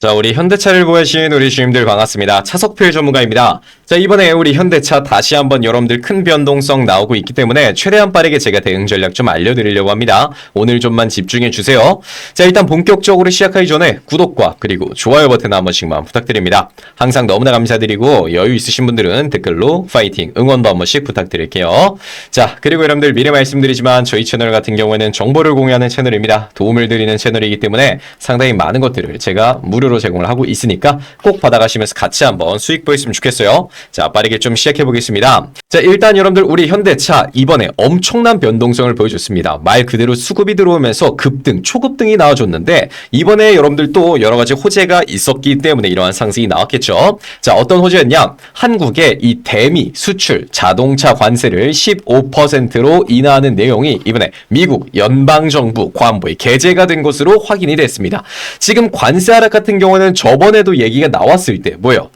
자, 우리 현대차를 보여주신 우리 주임들 반갑습니다. 차석필 전문가입니다. 자, 이번에 우리 현대차 다시 한번 여러분들 큰 변동성 나오고 있기 때문에 최대한 빠르게 제가 대응 전략 좀 알려드리려고 합니다. 오늘 좀만 집중해 주세요. 자, 일단 본격적으로 시작하기 전에 구독과 그리고 좋아요 버튼 한 번씩만 부탁드립니다. 항상 너무나 감사드리고 여유 있으신 분들은 댓글로 파이팅, 응원도 한 번씩 부탁드릴게요. 자, 그리고 여러분들 미리 말씀드리지만 저희 채널 같은 경우에는 정보를 공유하는 채널입니다. 도움을 드리는 채널이기 때문에 상당히 많은 것들을 제가 무료 로 제공을 하고 있으니까 꼭 받아가시면서 같이 한번 수익 보였으면 좋겠어요. 자, 빠르게 좀 시작해 보겠습니다. 자, 일단 여러분들 우리 현대차 이번에 엄청난 변동성을 보여줬습니다. 말 그대로 수급이 들어오면서 급등, 초급등이 나와줬는데 이번에 여러분들 또 여러 가지 호재가 있었기 때문에 이러한 상승이 나왔겠죠. 자, 어떤 호재였냐? 한국의 이 대미 수출 자동차 관세를 15%로 인하하는 내용이 이번에 미국 연방정부 관보에 게재가 된 것으로 확인이 됐습니다. 지금 관세 하락 같은 경우는 저번에도 얘기가 나왔을 때 뭐예요?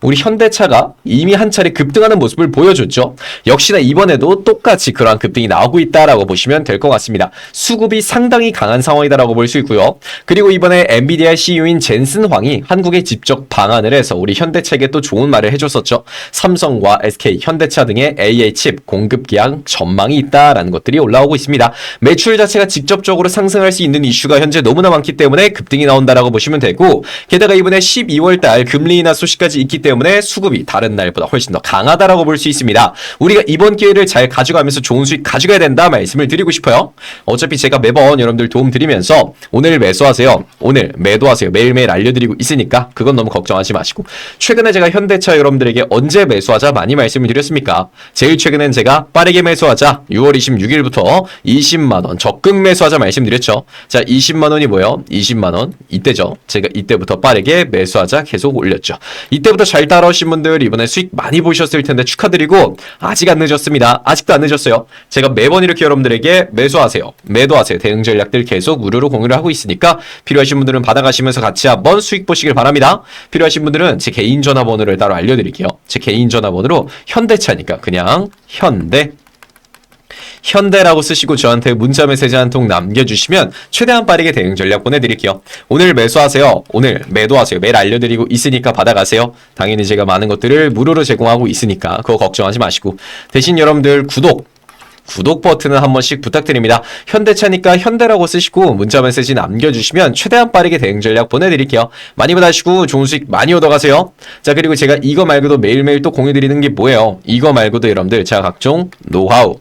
우리 현대차가 이미 한 차례 급등하는 모습을 보여줬죠. 역시나 이번에도 똑같이 그러한 급등이 나오고 있다라고 보시면 될 것 같습니다. 수급이 상당히 강한 상황이다라고 볼 수 있고요. 그리고 이번에 엔비디아 CEO인 젠슨 황이 한국에 직접 방한을 해서 우리 현대차에게 또 좋은 말을 해줬었죠. 삼성과 SK, 현대차 등의 AA 칩 공급 기한 전망이 있다라는 것들이 올라오고 있습니다. 매출 자체가 직접적으로 상승할 수 있는 이슈가 현재 너무나 많기 때문에 급등이 나온다라고 보시면 되고 게다가 이번에 12월 달 금리 인하 소식까지 있기 때문에 수급이 다른 날보다 훨씬 더 강하다라고 볼 수 있습니다. 우리가 이번 기회를 잘 가져가면서 좋은 수익 가져가야 된다 말씀을 드리고 싶어요. 어차피 제가 매번 여러분들 도움 드리면서 오늘 매수하세요. 오늘 매도하세요. 매일매일 알려드리고 있으니까 그건 너무 걱정하지 마시고 최근에 제가 현대차 여러분들에게 언제 매수하자 많이 말씀을 드렸습니까? 제일 최근엔 제가 빠르게 매수하자 6월 26일부터 20만원 적극 매수하자 말씀드렸죠. 자 20만원이 뭐예요? 20만원 이때죠. 제가 이때부터 빠르게 매수하자 계속 올렸죠. 이때부터 잘 따라오신 분들 이번에 수익 많이 보셨을 텐데 축하드리고 아직 안 늦었습니다. 아직도 안 늦었어요. 제가 매번 이렇게 여러분들에게 매수하세요. 매도하세요. 대응 전략들 계속 무료로 공유를 하고 있으니까 필요하신 분들은 받아가시면서 같이 한번 수익 보시길 바랍니다. 필요하신 분들은 제 개인 전화번호를 따로 알려드릴게요. 제 개인 전화번호로 현대차니까 그냥 현대 현대라고 쓰시고 저한테 문자 메시지 한 통 남겨주시면 최대한 빠르게 대응 전략 보내드릴게요. 오늘 매수하세요. 오늘 매도하세요. 매일 알려드리고 있으니까 받아가세요. 당연히 제가 많은 것들을 무료로 제공하고 있으니까 그거 걱정하지 마시고 대신 여러분들 구독 구독 버튼을 한 번씩 부탁드립니다. 현대차니까 현대라고 쓰시고 문자 메시지 남겨주시면 최대한 빠르게 대응 전략 보내드릴게요. 많이 받아시고 좋은 수익 많이 얻어가세요. 자 그리고 제가 이거 말고도 매일매일 또 공유드리는 게 뭐예요? 이거 말고도 여러분들 제가 각종 노하우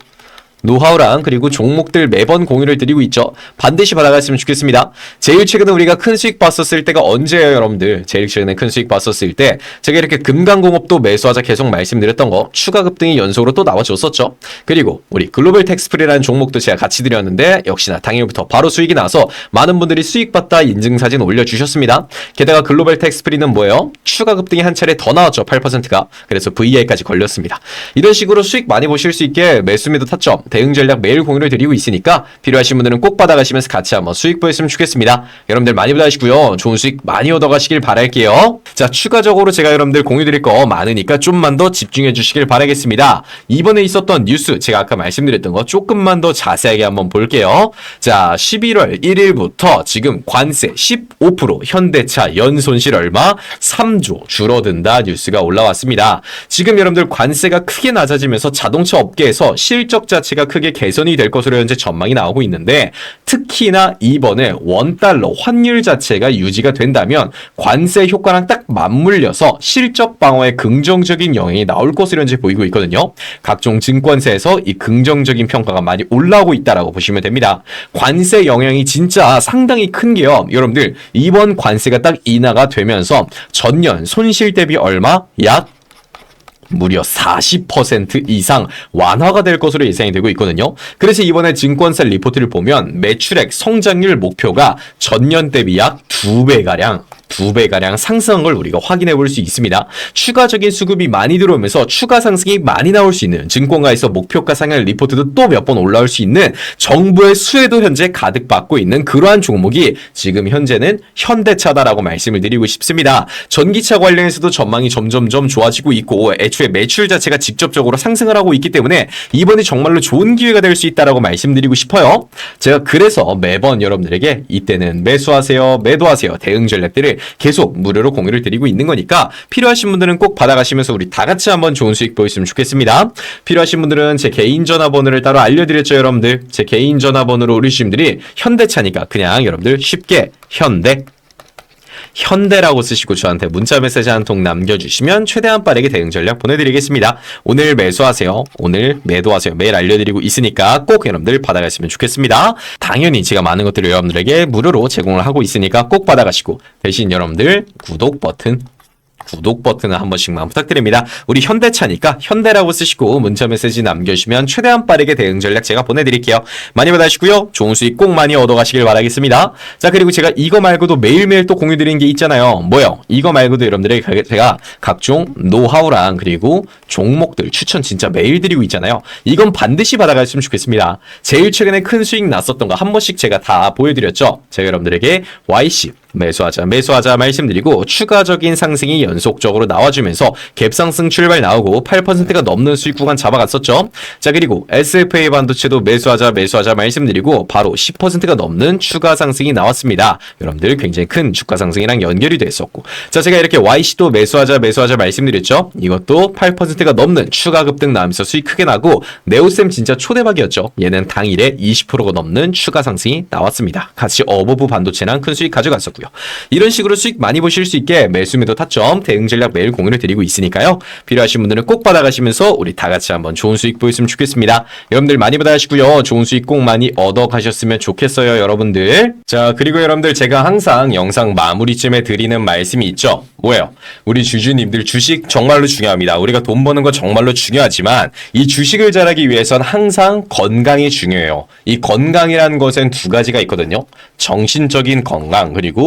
노하우랑 그리고 종목들 매번 공유를 드리고 있죠. 반드시 받아갔으면 좋겠습니다. 제일 최근에 우리가 큰 수익 봤었을 때가 언제예요, 여러분들? 제일 최근에 큰 수익 봤었을 때 제가 이렇게 금강공업도 매수하자 계속 말씀드렸던 거 추가 급등이 연속으로 또 나와줬었죠. 그리고 우리 글로벌 텍스프리라는 종목도 제가 같이 드렸는데 역시나 당일부터 바로 수익이 나서 많은 분들이 수익 봤다 인증 사진 올려주셨습니다. 게다가 글로벌 텍스프리는 뭐예요? 추가 급등이 한 차례 더 나왔죠. 8%가. 그래서 VI까지 걸렸습니다. 이런 식으로 수익 많이 보실 수 있게 매수매도 타점 대응 전략 매일 공유를 드리고 있으니까 필요하신 분들은 꼭 받아가시면서 같이 한번 수익 보였으면 좋겠습니다. 여러분들 많이 받아가시고요. 좋은 수익 많이 얻어가시길 바랄게요. 자, 추가적으로 제가 여러분들 공유 드릴 거 많으니까 좀만 더 집중해 주시길 바라겠습니다. 이번에 있었던 뉴스 제가 아까 말씀드렸던 거 조금만 더 자세하게 한번 볼게요. 자, 11월 1일부터 지금 관세 15% 현대차 연손실 얼마 3조 줄어든다 뉴스가 올라왔습니다. 지금 여러분들 관세가 크게 낮아지면서 자동차 업계에서 실적 자체가 크게 개선이 될 것으로 현재 전망이 나오고 있는데 특히나 이번에 원달러 환율 자체가 유지가 된다면 관세 효과랑 딱 맞물려서 실적 방어에 긍정적인 영향이 나올 것으로 현재 보이고 있거든요. 각종 증권사에서 이 긍정적인 평가가 많이 올라오고 있다라고 보시면 됩니다. 관세 영향이 진짜 상당히 큰 게요. 여러분들 이번 관세가 딱 인하가 되면서 전년 손실 대비 얼마? 약 무려 40% 이상 완화가 될 것으로 예상이 되고 있거든요. 그래서 이번에 증권사 리포트를 보면 매출액 성장률 목표가 전년 대비 약 2배가량 두 배가량 상승한 걸 우리가 확인해 볼 수 있습니다. 추가적인 수급이 많이 들어오면서 추가 상승이 많이 나올 수 있는 증권가에서 목표가 상향 리포트도 또 몇 번 올라올 수 있는 정부의 수혜도 현재 가득 받고 있는 그러한 종목이 지금 현재는 현대차다라고 말씀을 드리고 싶습니다. 전기차 관련해서도 전망이 점점점 좋아지고 있고 애초에 매출 자체가 직접적으로 상승을 하고 있기 때문에 이번이 정말로 좋은 기회가 될 수 있다라고 말씀드리고 싶어요. 제가 그래서 매번 여러분들에게 이때는 매수하세요, 매도하세요 대응 전략들을 계속 무료로 공유를 드리고 있는 거니까 필요하신 분들은 꼭 받아가시면서 우리 다 같이 한번 좋은 수익 보였으면 좋겠습니다. 필요하신 분들은 제 개인 전화번호를 따로 알려드렸죠, 여러분들. 제 개인 전화번호로 우리 주님들이 현대차니까 그냥 여러분들 쉽게 현대 현대라고 쓰시고 저한테 문자 메시지 한 통 남겨주시면 최대한 빠르게 대응 전략 보내드리겠습니다. 오늘 매수하세요. 오늘 매도하세요. 매일 알려드리고 있으니까 꼭 여러분들 받아가시면 좋겠습니다. 당연히 제가 많은 것들을 여러분들에게 무료로 제공을 하고 있으니까 꼭 받아가시고 대신 여러분들 구독 버튼 구독 버튼을 한 번씩만 부탁드립니다. 우리 현대차니까 현대라고 쓰시고 문자 메시지 남겨주시면 최대한 빠르게 대응 전략 제가 보내드릴게요. 많이 받아주시고요. 좋은 수익 꼭 많이 얻어가시길 바라겠습니다. 자 그리고 제가 이거 말고도 매일매일 또 공유드리는 게 있잖아요. 뭐요? 이거 말고도 여러분들에게 제가 각종 노하우랑 그리고 종목들 추천 진짜 매일 드리고 있잖아요. 이건 반드시 받아갔으면 좋겠습니다. 제일 최근에 큰 수익 났었던 거 한 번씩 제가 다 보여드렸죠. 제가 여러분들에게 YC 매수하자 매수하자 말씀드리고 추가적인 상승이 연속적으로 나와주면서 갭상승 출발 나오고 8%가 넘는 수익 구간 잡아갔었죠. 자 그리고 SFA 반도체도 매수하자 매수하자 말씀드리고 바로 10%가 넘는 추가 상승이 나왔습니다. 여러분들 굉장히 큰 주가 상승이랑 연결이 됐었고 자 제가 이렇게 YC도 매수하자 매수하자 말씀드렸죠. 이것도 8%가 넘는 추가 급등 나오면서 수익 크게 나고 네오셈 진짜 초대박이었죠. 얘는 당일에 20%가 넘는 추가 상승이 나왔습니다. 같이 어버브 반도체랑 큰 수익 가져갔었고요. 이런 식으로 수익 많이 보실 수 있게 매수 매도 타점 대응 전략 매일 공유를 드리고 있으니까요. 필요하신 분들은 꼭 받아가시면서 우리 다 같이 한번 좋은 수익 보였으면 좋겠습니다. 여러분들 많이 받아가시고요. 좋은 수익 꼭 많이 얻어 가셨으면 좋겠어요, 여러분들. 자, 그리고 여러분들 제가 항상 영상 마무리쯤에 드리는 말씀이 있죠. 뭐예요? 우리 주주님들 주식 정말로 중요합니다. 우리가 돈 버는 거 정말로 중요하지만 이 주식을 잘하기 위해선 항상 건강이 중요해요. 이 건강이라는 것엔 두 가지가 있거든요. 정신적인 건강 그리고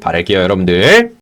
바랄게요, 여러분들.